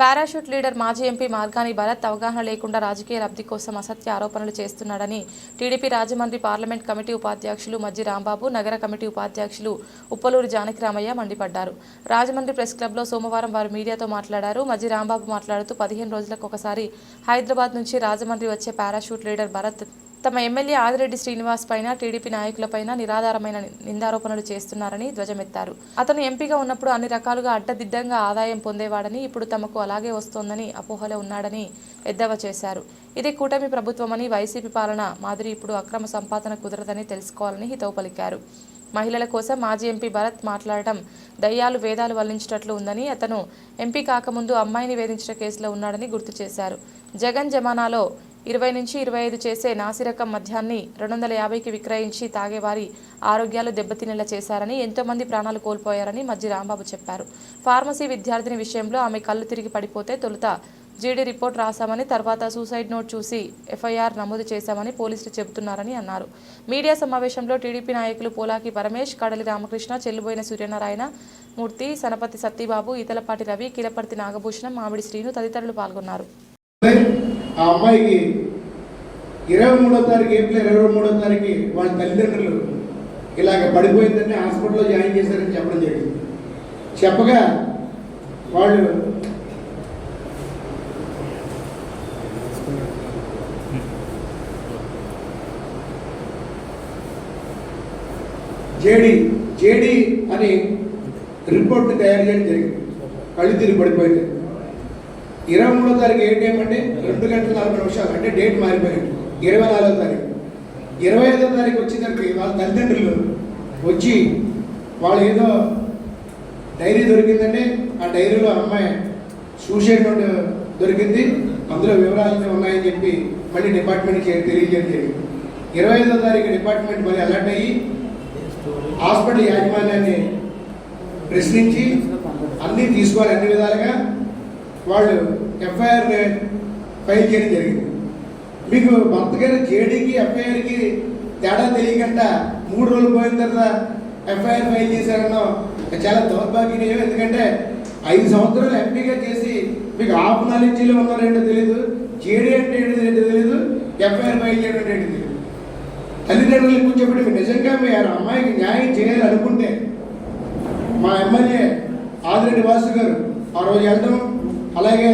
Parachute leader మాజీ MP Margani Bharat అవగాహన లేకుండా రాజకీయ లబ్ధి కోసం అసత్య ఆరోపణలు చేస్తున్నాడని టీడీపీ రాజమండ్రి పార్లమెంట్ కమిటీ ఉపాధ్యక్షులు మజ్జి రాంబాబు నగర కమిటీ ఉపాధ్యక్షులు ఉప్పలూరి జానకిరామయ్య మండిపడ్డారు. రాజమండ్రి ప్రెస్ క్లబ్లో సోమవారం వారు మీడియాతో మాట్లాడారు. మజ్జి రాంబాబు మాట్లాడుతూ పదిహేను రోజులకు ఒకసారి హైదరాబాద్ నుంచి రాజమండ్రి వచ్చే పారాషూట్ లీడర్ భరత్ తమ ఎమ్మెల్యే ఆదిరెడ్డి శ్రీనివాస్ పైన టీడీపీ నాయకులపైన నిరాధారమైన నిందారోపణలు చేస్తున్నారని ధ్వజమెత్తారు. అతను ఎంపీగా ఉన్నప్పుడు అన్ని రకాలుగా అడ్డదిడ్డంగా ఆదాయం పొందేవాడని ఇప్పుడు తమకు అలాగే వస్తోందని అపోహలో ఉన్నాడని ఎద్దేవా చేశారు. ఇది కూటమి ప్రభుత్వమని వైసీపీ పాలన మాదిరి ఇప్పుడు అక్రమ సంపాదన కుదరదని తెలుసుకోవాలని హితవు పలికారు. మహిళల కోసం మాజీ ఎంపీ భరత్ మాట్లాడటం దయ్యాలు వేదాలు వల్లించినట్లు ఉందని అతను ఎంపీ కాకముందు అమ్మాయిని వేధించిన కేసులో ఉన్నాడని గుర్తు చేశారు. జగన్ జమానాలో ఇరవై నుంచి ఇరవై ఐదు చేసే నాసిరకం మద్యాన్ని రెండు వందల యాభైకి విక్రయించి తాగేవారి ఆరోగ్యాలు దెబ్బతినేలా చేశారని ఎంతోమంది ప్రాణాలు కోల్పోయారని మజ్జి రాంబాబు చెప్పారు. ఫార్మసీ విద్యార్థిని విషయంలో ఆమె కళ్ళు తిరిగి పడిపోతే తొలుత జీడీ రిపోర్ట్ రాశామని తర్వాత సూసైడ్ నోట్ చూసి ఎఫ్ఐఆర్ నమోదు చేశామని పోలీసులు చెబుతున్నారని అన్నారు. మీడియా సమావేశంలో టీడీపీ నాయకులు పోలాకి పరమేష్ కడలి రామకృష్ణ చెల్లుబోయిన సూర్యనారాయణ మూర్తి సనపతి సత్యబాబు ఈతలపాటి రవి కిలపర్తి నాగభూషణం మామిడి శ్రీను తదితరులు పాల్గొన్నారు. ఆ అమ్మాయికి ఇరవై మూడో తారీఖు ఏప్రిల్ ఇరవై మూడో తారీఖు వాళ్ళ తల్లిదండ్రులు ఇలాగ పడిపోయిందని హాస్పిటల్లో జాయిన్ చేశారని చెప్పడం జరిగింది. చెప్పగా వాళ్ళు జేడి జేడి అని రిపోర్ట్ తయారు చేయడం జరిగింది. కళ్ళు తిరిగి పడిపోయింది. ఇరవై మూడో తారీఖు ఏ టైం అంటే రెండు గంటల నలభై నిమిషాలు అంటే డేట్ మారిపోయింది. ఇరవై నాలుగో తారీఖు. ఇరవై ఐదో తారీఖు వచ్చేసరికి వాళ్ళ తల్లిదండ్రులు వచ్చి వాళ్ళు ఏదో డైరీ దొరికిందండి ఆ డైరీలో అమ్మాయి సూసైడ్ నోట్ దొరికింది. అందులో వివరాలు ఉన్నాయని చెప్పి మళ్ళీ డిపార్ట్మెంట్ తెలియజేయడం జరిగింది. ఇరవై ఐదో తారీఖు డిపార్ట్మెంట్ మళ్ళీ అలర్ట్ అయ్యి హాస్పిటల్ యాజమాన్యాన్ని ప్రశ్నించి అన్నీ తీసుకోవాలి అన్ని విధాలుగా. వాళ్ళు ఎఫ్ఐఆర్ ఫైల్ చేయడం జరిగింది. మీకు భర్త గారు జేడీకి ఎఫ్ఐఆర్కి తేడా తెలియకుండా మూడు రోజులు పోయిన తర్వాత ఎఫ్ఐఆర్ ఫైల్ చేశారన్నా చాలా దౌర్భాగ్యం ఎందుకంటే ఐదు సంవత్సరాలు ఎంపీగా చేసి మీకు ఆఫ్ నాలెడ్జీలో ఉన్నారేంటో తెలియదు జేడీ అంటే ఏంటో తెలియదు ఎఫ్ఐఆర్ ఫైల్ చేయడం అంటే ఏంటో తెలియదు తల్లిదండ్రులు కూర్చోబెట్టి మీరు నిజంగా మీ అమ్మాయికి న్యాయం చేయాలనుకుంటే మా ఎమ్మెల్యే ఆదిరెడ్డి వాసు గారు ఆ రోజు వెళ్ళడం అలాగే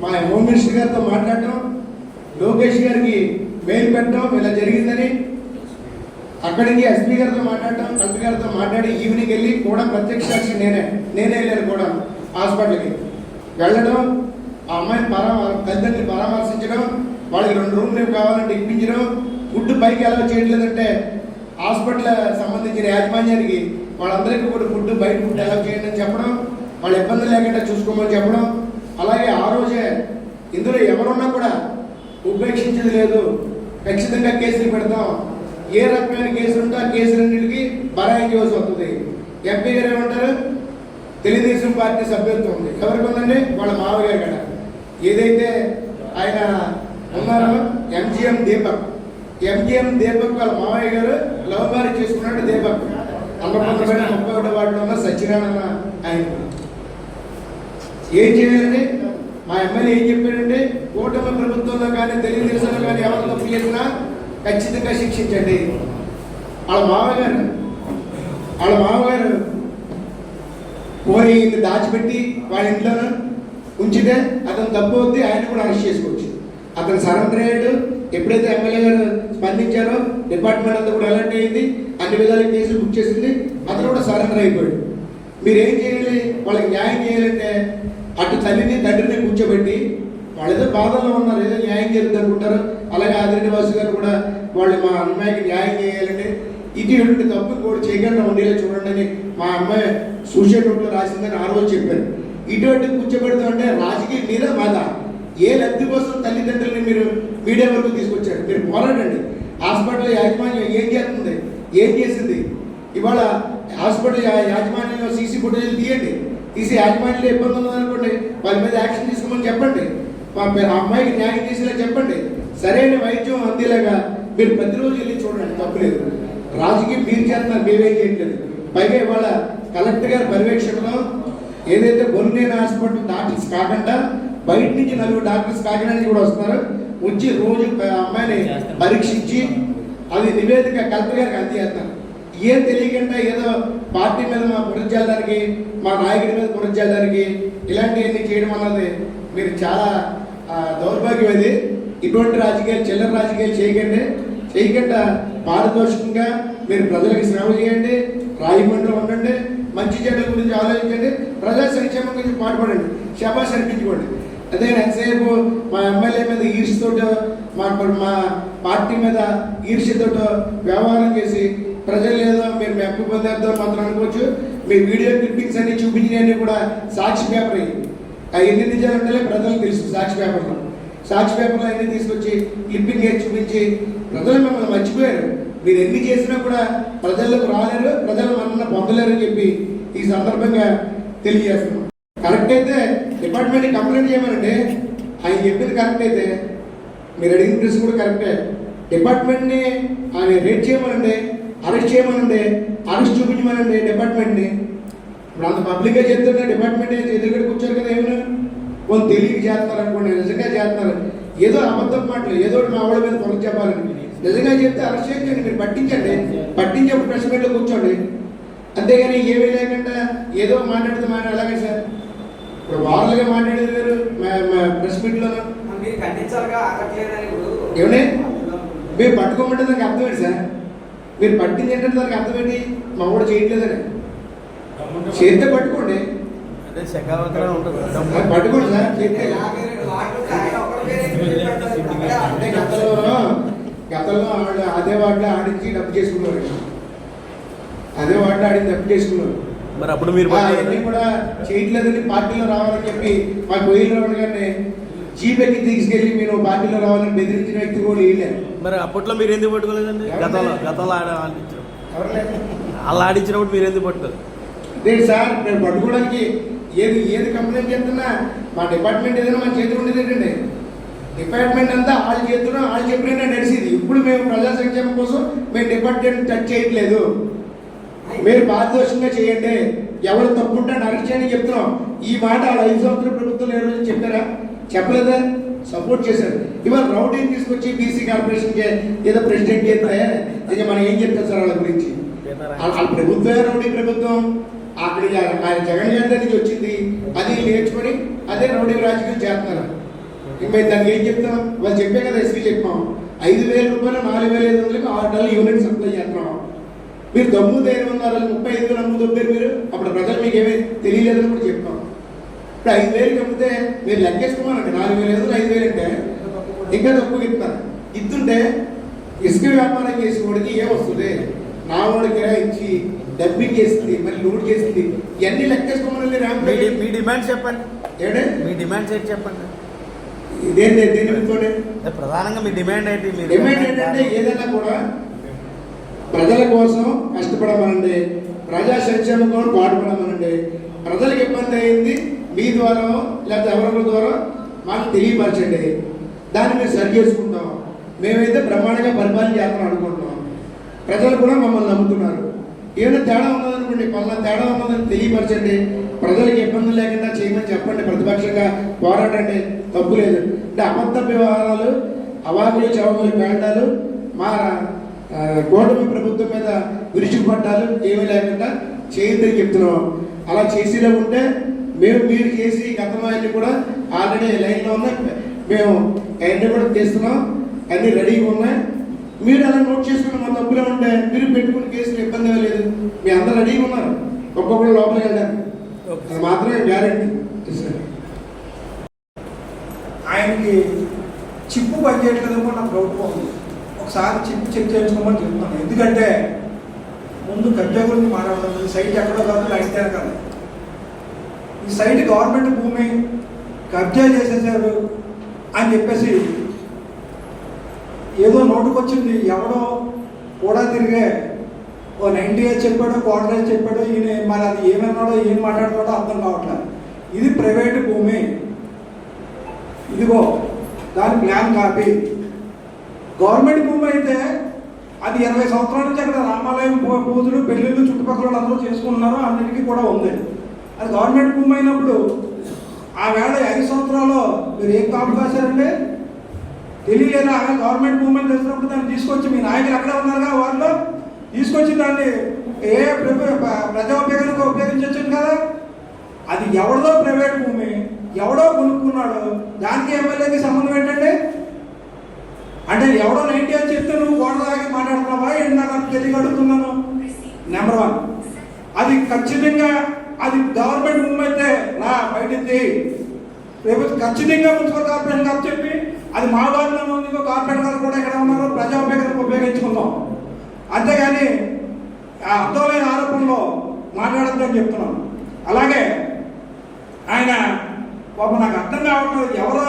మా హోమ్ మినిస్టర్ గారితో మాట్లాడటం లోకేష్ గారికి మెయిల్ పెట్టడం ఇలా జరిగిందని అక్కడికి ఎస్పీ గారితో మాట్లాడటం కలెక్టర్ గారితో మాట్లాడి ఈవినింగ్ వెళ్ళి కూడా ప్రత్యక్ష సాక్షి నేనే నేనే వెళ్ళాను కూడా హాస్పిటల్కి. వెళ్ళడం ఆ అమ్మాయిని పరా తల్లిదండ్రులు పరామర్శించడం వాళ్ళకి రెండు రూమ్లు కావాలంటే ఇప్పించడం ఫుడ్ పైకి ఎలా చేయట్లేదంటే హాస్పిటల్ సంబంధించిన యాజమాన్యానికి వాళ్ళందరికీ కూడా ఫుడ్ బయట ఫుడ్ ఎలా చేయండి అని చెప్పడం వాళ్ళ ఇబ్బంది లేకుండా చూసుకోమని చెప్పడం అలాగే ఆ రోజే ఇందులో ఎవరున్నా కూడా ఉపేక్షించేది లేదు. ఖచ్చితంగా కేసులు పెడతాం. ఏ రకమైన కేసులు ఉంటే ఆ కేసులన్నిటికీ బరాయించవలసి వస్తుంది. ఎంపీ గారు ఏమంటారు? తెలుగుదేశం పార్టీ సభ్యత్వం ఉంది. ఎవరికి ఉందండి? వాళ్ళ మామగారు కదా ఏదైతే ఆయన ఉన్నారో? ఎంజిఎం దీపక్. ఎంజిఎం దీపక్ వాళ్ళ మామయ్య గారు లవ్ మ్యారేజ్ చేసుకున్నాడు దీపక్. అన్నపూర్ణపేట ముప్పై ఒకటి వార్డులో ఉన్న సత్యనారాయణ ఆయన ఏం చేయాలండి మా ఎమ్మెల్యే ఏం చెప్పాడంటే కూటమి ప్రభుత్వంలో కానీ తెలుగుదేశంలో కానీ ఎవరు తప్పు చేసినా ఖచ్చితంగా శిక్షించండి. వాళ్ళ మామగారు వాళ్ళ మామగారు పోయి దాచిపెట్టి వాళ్ళ ఇంట్లో ఉంచితే అతను తప్పు అవుద్ది ఆయన కూడా అరెస్ట్ చేసుకోవచ్చు. అతను సరెండర్ అయ్యాడు. ఎప్పుడైతే ఎమ్మెల్యే గారు స్పందించారో డిపార్ట్మెంట్ అంతా కూడా అలర్ట్ అయింది. అన్ని విధాల కేసులు బుక్ చేసింది. అతను కూడా సరెండర్ అయిపోయాడు. మీరేం చేయాలి? వాళ్ళకి న్యాయం చేయాలంటే అటు తల్లిని తండ్రిని కూర్చోబెట్టి వాళ్ళేదో బాధల్లో ఉన్నారు ఏదో న్యాయం చేయాలి అనుకుంటారు అలాగే ఆదిరెడ్డి వాసు గారు కూడా వాళ్ళు మా అమ్మాయికి న్యాయం చేయాలంటే ఇది ఎటువంటి తప్పు కూడా చేయకుండా ఉండేలా చూడండి అని మా అమ్మాయి సూసైడ్ నోట్లో రాసిందని ఆ రోజు చెప్పారు. ఇటువంటి కూర్చోబెడతాం అంటే రాజకీయ మీద బాధ. ఏ లబ్ధి కోసం తల్లిదండ్రులని మీరు మీడియా వరకు తీసుకొచ్చారు? మీరు పోరాడండి. హాస్పిటల్ యాజమాన్యం ఏం చేస్తుంది? ఏం చేసింది? ఇవాళ హాస్పిటల్ యాజమాన్యంలో సీసీ ఫుటేజ్ తీయండి. తీసి యాజమాన్యంలో ఇబ్బంది ఉందనుకోండి వాళ్ళ మీద యాక్షన్ తీసుకోమని చెప్పండి. మా అమ్మాయికి న్యాయం చేసేలా చెప్పండి. సరైన వైద్యం అందేలాగా మీరు ప్రతిరోజు వెళ్ళి చూడండి తప్పులేదు రాజకీయం మీరు చేస్తున్నారు మేమేం చేయట్లేదు. పైగా ఇవాళ కలెక్టర్ గారి పర్యవేక్షణలో ఏదైతే బొన్నేని హాస్పిటల్ డాక్టర్స్ కాకుండా బయట నుంచి నలుగురు డాక్టర్స్ కాకినాడ కూడా వస్తున్నారు. వచ్చి రోజు అమ్మాయిని పరీక్షించి అది నివేదిక కలెక్టర్ గారికి అందజేస్తారు ఏం తెలియకుండా ఏదో పార్టీ మీద మా పునరుద్ధరించడానికి మా నాయకుడి మీద పునరుద్ధరించడానికి ఇలాంటివన్నీ చేయడం అన్నది మీరు చాలా దౌర్భాగ్యం అది ఇటువంటి రాజకీయాలు చిల్లర రాజకీయాలు చేయకండి. చేయకుండా పారదర్శకంగా మీరు ప్రజలకు సేవ చేయండి. రాజమండ్రిలో ఉండండి. మంచి చెడ్డల గురించి ఆలోచించండి. ప్రజా సంక్షేమం గురించి పాటుపడండి. శబాష్ అనిపించుకోండి. అదే ఎంతసేపు మా ఎమ్మెల్యే మీద ఈర్ష్యతోటో మా మా పార్టీ మీద ఈర్ష్యతోటో వ్యవహారం చేసి ప్రజలు ఏదో మీరు మెప్పు పొందేద్దాం మాత్రం అనుకోవచ్చు. మీ వీడియో క్లిప్పింగ్స్ అన్ని చూపించినవన్నీ కూడా సాక్షి పేపర్ అయ్యి ఆ ఎన్ని నిజాలు ఉండాలి ప్రజలకు తెలుసు సాక్షి పేపర్లో. సాక్షి పేపర్లో అన్ని తీసుకొచ్చి క్లిప్పింగ్ వేసి చూపించి ప్రజలు మిమ్మల్ని మర్చిపోయారు. మీరు ఎన్ని చేసినా కూడా ప్రజలకు రాలేరు ప్రజలు మనల్ని పొందలేరు అని చెప్పి ఈ సందర్భంగా తెలియజేస్తున్నాం. కరెక్ట్ అయితే డిపార్ట్మెంట్ కంప్లైంట్ చేయమనండి. ఆయన చెప్పింది కరెక్ట్ అయితే మీరు అడిగిన ప్రశ్న కూడా కరెక్టే. డిపార్ట్మెంట్ని ఆయన రేట్ చేయమనండి. అరెస్ట్ చేయమనండి అరెస్ట్ చూపించమనండి డిపార్ట్మెంట్ని. ఇప్పుడు అంత పబ్లిక్గా చెప్తున్న డిపార్ట్మెంట్ ఎదురుగడ కూర్చోరు కదా ఏమైనా కొంత తెలియక చేస్తున్నారు అనుకోండి నిజంగా చేస్తున్నారు. ఏదో అబద్ధం మాటలు ఏదో మా వాళ్ళ మీద పొలం చెప్పాలని. నిజంగా చెప్తే అరెస్ట్ చేయండి మీరు పట్టించండి. పట్టించేప్పుడు ప్రెస్ మీట్లో కూర్చోండి. అంతేగాని ఏమీ లేకుండా ఏదో మాట్లాడితే మాట అలాగే సార్. ఇప్పుడు వారాలుగా మాట్లాడేది వేరు ప్రెస్ మీట్లో ఏమండి? మీరు పట్టుకోమంటే దానికి అర్థం ఏంటి సార్? మీరు పట్టింది ఏంటంటే దానికి అర్థం ఏంటి? మా వాడు చేయట్లేదని. చేస్తే పట్టుకోండి. పట్టుకోండి సార్ చేస్తే గతంలో గతంలో ఆడ అదే వాటిలో ఆడించి డబ్బు చేసుకున్నారు. అదే వాటిలో ఆడించి డబ్బు చేసుకున్నారు. మరి అప్పుడు మీరు కూడా చేయట్లేదని పార్టీలో రావాలని చెప్పి మా కోయిల్ రావణ గారిని జీపెక్కి తీసుకెళ్ళి మీరు పార్టీలో రావాలని బెదిరించిన వ్యక్తి కూడా వేయలేదు మరి అప్పట్లో మీరు ఎందుకు పట్టుకోలేదండి? గతంలో గతంలో ఆడ ఆడించారు వాళ్ళు ఆడించినప్పుడు మీరు ఎందుకు పట్టుకోలేదు? లేదు సార్ నేను పట్టుకోవడానికి ఏది ఏది కంప్లైంట్ చేస్తున్నా మా డిపార్ట్మెంట్ ఏదైనా మా చేతిలో ఉండేది ఏంటండి? డిపార్ట్మెంట్ అంతా వాళ్ళు చేస్తున్నాం వాళ్ళు చెప్పినట్టు నడిచింది. ఇప్పుడు మేము ప్రజా సంక్షేమం కోసం మేము డిపార్ట్మెంట్ టచ్ చేయట్లేదు. మీరు పారదర్శకంగా చేయండి. ఎవరు తప్పుంటే చేయండి చెప్తున్నాం. ఈ మాట వాళ్ళ ఐదు సంవత్సరాల ప్రభుత్వం ఏ రోజు చెప్పారా? చెప్పలేదా? సపోర్ట్ చేశారు. ఇవాళ రౌడీని తీసుకొచ్చి బీసీ కార్పొరేషన్కి ఏదో ప్రెసిడెంట్ చేస్తే ఇక మనం ఏం చెప్తాం సార్ వాళ్ళ గురించి? వాళ్ళ ప్రభుత్వమే రౌడీ ప్రభుత్వం. అక్కడ ఆయన జగన్ గారి వచ్చింది. అది నేర్చుకొని అదే రౌడీ రాజకీయం చేస్తున్నారు. ఇంక దానికి ఏం చెప్తాం? వాళ్ళు చెప్పే కదా ఎస్పీ చెప్పాం. ఐదు వేల రూపాయలు నాలుగు వేల ఐదు వందలకి ఆరు నెలలు యూనిట్ సప్లై చేస్తున్నాం. మీరు దమ్ము ధైర్యం ఉన్నారు? ముప్పై ఐదు వేలు అమ్ము దొబ్బారు మీరు? అప్పుడు ప్రజలు మీకు ఏమీ తెలియలేదని కూడా చెప్పాం ఇప్పుడు ఐదు వేలకి అమ్మితే మీరు లెక్కేసుకోమనండి. నాలుగు వేలు ఐదు ఐదు వేలు అంటే ఇంకా తక్కువ ఇస్తారు ఇస్తుంటే ఇసుక వ్యాపారం చేసి వాడికి ఏమొస్తుంది నా వాడికి కిరా ఇచ్చి డబ్బింగ్ చేస్తుంది మళ్ళీ లూట్ చేస్తుంది? ఇవన్నీ లెక్కేసుకోమని ర్యాంప్ మీ మీ డిమాండ్ చెప్పండి. ఏడే మీ డిమాండ్స్ ఏంటి చెప్పండి. ఇదేంటి దీని అదే ప్రధానంగా మీ డిమాండ్ ఏంటి? మీరు డిమాండ్ ఏంటంటే ఏదైనా కూడా ప్రజల కోసం కష్టపడమనండి. ప్రజా సంక్షేమం కోసం పాటుపడమనండి. ప్రజలకు ఇబ్బంది అయింది మీ ద్వారా లేకపోతే ఎవరి ద్వారా మాకు తెలియపరచండి. దాన్ని మేము సరి చేసుకుంటాం. మేమైతే బ్రహ్మాండంగా పరిపాలన చేస్తాం అనుకుంటున్నాం. ప్రజలు కూడా మమ్మల్ని నమ్ముతున్నారు. ఏమైనా తేడా ఉన్నదనుకోండి పలానా తేడా ఉన్నదని తెలియపరచండి. ప్రజలకు ఇబ్బంది లేకుండా చేయమని చెప్పండి ప్రతిపక్షంగా. పోరాటండి తప్పు లేదు. అంటే అబద్ధ వ్యవహారాలు అవాకులు చవాకులు పేండాలు మా కూటమి ప్రభుత్వం మీద విరుచుకుపట్టాలు ఏమీ లేకుండా చేయండి చెప్తున్నాం. అలా చేసేలా ఉంటే మేము మీరు చేసి గతంలో అన్ని కూడా ఆల్రెడీ లైన్లో ఉన్నాయి. మేము అన్ని కూడా తీస్తున్నాం అన్ని రెడీగా ఉన్నాయి. మీరు అలా నోట్ చేసుకుని మా తప్పులే ఉంటే మీరు పెట్టుకుని కేసులు ఇబ్బంది లేదు. మీ అందరు రెడీగా ఉన్నారు. ఒక్కొక్కరు లోపలికి వెళ్ళారు. అది మాత్రమే గ్యారెంటీ ఆయనకి చిప్పు పనిచేయట్లేదేమో నాకు డౌట్ ఉంది. ఒకసారి చిప్పు చెక్ చేయించుకోమని చెప్తున్నాను. ఎందుకంటే ముందు గడ్డ గురించి మాట్లాడుతుంది సైట్ ఎక్కడో కాదు లైట్ కాదు. ఈ సైట్ గవర్నమెంట్ భూమి కబ్జా చేసేసారు అని చెప్పేసి ఏదో నోటుకొచ్చింది. ఎవడో కూడా తిరిగే ఓ నైంటీ ఇయర్స్ చెప్పాడో క్వార్టర్ ఇయర్స్ చెప్పాడో ఈయన మరి అది ఏమన్నాడో ఏం మాట్లాడుతాడో అర్థం కావట్లేదు. ఇది ప్రైవేట్ భూమి. ఇదిగో దాని ప్లాన్ కాపీ గవర్నమెంట్ భూమి అయితే అది ఇరవై సంవత్సరాల నుంచి అక్కడ రామాలయం పూ- పూజలు పెళ్ళిళ్ళు చుట్టుపక్కల అందరూ చేసుకుంటున్నారు. అన్నిటికీ కూడా ఉంది. అది గవర్నమెంట్ భూమి అయినప్పుడు ఆ వేళ ఐదు సంవత్సరాల్లో మీరు ఏం కాపు కాశారండి తెలియలేదా? ఆమె గవర్నమెంట్ భూమి అని తెలిసినప్పుడు దాన్ని తీసుకొచ్చి మీ నాయకులు ఎక్కడ ఉన్నారుగా వాళ్ళు తీసుకొచ్చి దాన్ని ఏ ప్రజా ఉపయోగానికి ఉపయోగించవచ్చు కదా? అది ఎవరిదో ప్రైవేట్ భూమి ఎవడో కొనుక్కున్నాడు దానికి ఎమ్మెల్యేకి సంబంధం ఏంటంటే అంటే ఎవడో నైన్టీ అని చెప్తే నువ్వు గోడ దాగి మాట్లాడుతున్నావా? ఏంటి నాకు తెలియగడుగుతున్నాను నెంబర్ వన్ అది ఖచ్చితంగా అది గవర్నమెంట్ భూమి అయితే రా బయటింది రేపు ఖచ్చితంగా మున్సిపల్ కార్పొరేషన్ గారు చెప్పి అది మా వార్డులో ఉంది ఇంకో కార్పొరేటర్ గారు కూడా ఇక్కడ ఉన్నారు ప్రజా ఉపయోగానికి ఉపయోగించుకుందాం. అంతేగాని ఆ అర్థం లేని ఆరోపణలో మాట్లాడద్దని చెప్తున్నాను అలాగే ఆయన పాప నాకు అర్థం కావట్లేదు ఎవరు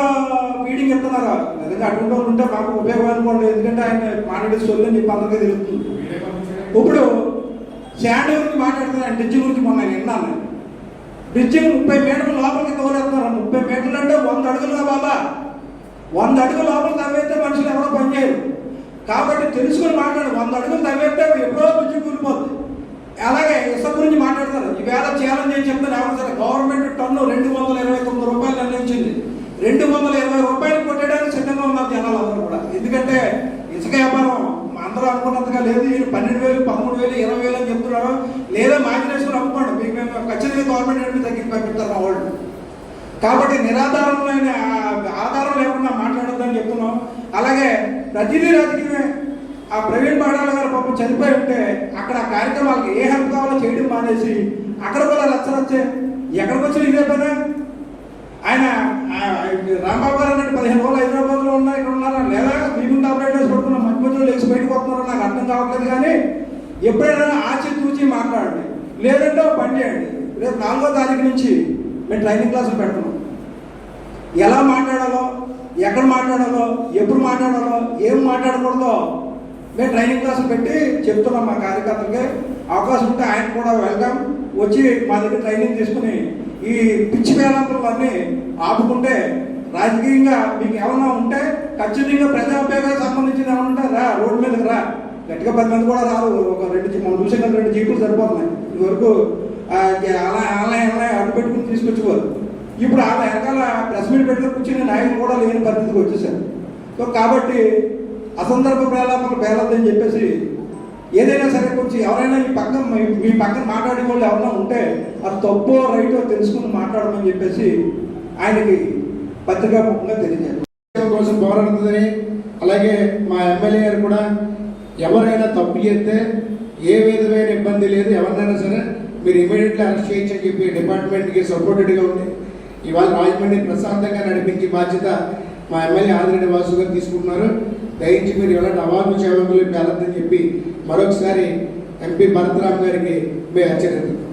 మీటింగ్ ఇస్తున్నారో నిజంగా అటువంటి వాళ్ళు ఉంటే మాకు ఉపయోగం అనుకోండి ఎందుకంటే ఆయన మాట్లాడే సొల్లు నీకు అందరికీ తెలుస్తుంది. ఇప్పుడు షాడో గురించి మాట్లాడుతున్నాను బ్రిడ్జ్ గురించి మొన్న విన్నాను. బ్రిడ్జ్ ముప్పై మీటర్లు లోపలికి తోలేస్తున్నారు. ముప్పై మీటర్లు అంటే వంద అడుగులుగా బాబా. వంద అడుగులు లోపల తవ్వేస్తే మనుషులు ఎవరో పనిచేయరు కాబట్టి తెలుసుకుని మాట్లాడు. వంద అడుగులు తవ్వేస్తే ఎప్పుడో బ్రిడ్జ్ కూలిపోతుంది అలాగే ఇసుక గురించి మాట్లాడతారు ఈవేళ ఛాలెంజ్ అని చెప్తే ఎవరు సరే గవర్నమెంట్ టన్ను రెండు వందల ఇరవై తొమ్మిది రూపాయలు నిర్ణయించింది. రెండు వందల ఇరవై రూపాయలు కొట్టడానికి సిద్ధంగా ఉన్నారు జనాలు అందరూ కూడా. ఎందుకంటే ఇసుక వ్యాపారం అందరూ అనుకున్నంతగా లేదు. పన్నెండు వేలు పదమూడు వేలు ఇరవై వేలు అని చెప్తున్నారు లేదా మార్జినేషన్ అమ్ముకోండి మీకు మేము ఖచ్చితంగా గవర్నమెంట్ నుండి తగ్గించి పంపిస్తారు మా వాళ్ళు కాబట్టి నిరాధారమైన ఆధారం లేకుండా మాట్లాడొద్దని చెప్తున్నాం. అలాగే ప్రతిదీ రాజకీయమే. ఆ ప్రవీణ్ బాడాల గారు పాపం చనిపోయి ఉంటే అక్కడ ఆ కార్యక్రమాలకు ఏ హెల్ప్ కావాలో చేయడం మానేసి అక్కడ కూడా రచ్చరచ్చే. ఎక్కడికి వచ్చిన ఇదే పని. ఆయన రాంబాబు గారు అన్నట్టు పదిహేను రోజులు హైదరాబాద్లో ఉన్నారు ఇక్కడ ఉన్నారా లేదా? బీబింగ్ ఆపరేటర్స్ పడుతున్నా మధ్య మధ్యలో లేచి బయటకు వస్తున్నారో నాకు అర్థం కావట్లేదు కానీ ఎప్పుడైనా ఆచి తూచి మాట్లాడండి. లేదంటే ఒక పని చేయండి. రేపు నాలుగో తారీఖు నుంచి మేము ట్రైనింగ్ క్లాసులు పెడుతున్నాం. ఎలా మాట్లాడాలో ఎక్కడ మాట్లాడాలో ఎప్పుడు మాట్లాడాలో ఏం మాట్లాడకూడదో మేము ట్రైనింగ్ క్లాసులు పెట్టి చెప్తున్నాం మా కార్యకర్తలకి. అవకాశం ఉంటే ఆయన కూడా వెళ్దాం వచ్చి మా దగ్గర ట్రైనింగ్ తీసుకుని ఈ పిచ్చి వేలాంతరాలన్నీ ఆపుకుంటే రాజకీయంగా మీకు ఏమన్నా ఉంటే ఖచ్చితంగా ప్రజా ఉపయోగాలకు సంబంధించిన ఏమన్నా ఉంటే రా రోడ్డు మీదకి రా. గట్టిగా పది మంది కూడా రారు. ఒక రెండు మనం చూసే రెండు జీపులు సరిపోతున్నాయి. ఇదివరకు అలా అలా ఆన్లైన్ అడ్డు పెట్టుకుని తీసుకొచ్చేవారు ఇప్పుడు ఆ వెనకాల ప్రెస్ మీట్ పెట్టుకుని కూర్చుని నాయకులు కూడా లేని పరిస్థితికి వచ్చేసారు. సో కాబట్టి అసందర్భ ప్రేలాపలు పేలద్దని చెప్పేసి ఏదైనా సరే కొంచెం ఎవరైనా మీ పక్కన మీ- పక్కన మాట్లాడే వాళ్ళు ఎవరైనా ఉంటే అది తప్పో రైటో తెలుసుకుని మాట్లాడమని చెప్పేసి ఆయనకి పత్రికా ముఖంగా తెలియజేయాలి కోసం పోరాడుతుందని అలాగే మా ఎమ్మెల్యే గారు కూడా ఎవరైనా తప్పు చేస్తే ఏ విధమైన ఇబ్బంది లేదు ఎవరినైనా సరే మీరు ఇమీడియట్లీ అరెస్ట్ చేయించని చెప్పి డిపార్ట్మెంట్కి సపోర్టెడ్గా ఉంది ఇవాళ రాజమండ్రి ప్రశాంతంగా నడిపించే బాధ్యత మా ఎమ్మెల్యే ఆదిరెడ్డి వాసు గారు తీసుకుంటున్నారు. దయించి మీరు ఎలాంటి అవార్డు సేవకులు వెళ్ళొద్దని చెప్పి మరొకసారి ఎంపీ భరతరామ్ గారికి మేము హెచ్చరిస్తున్నాం.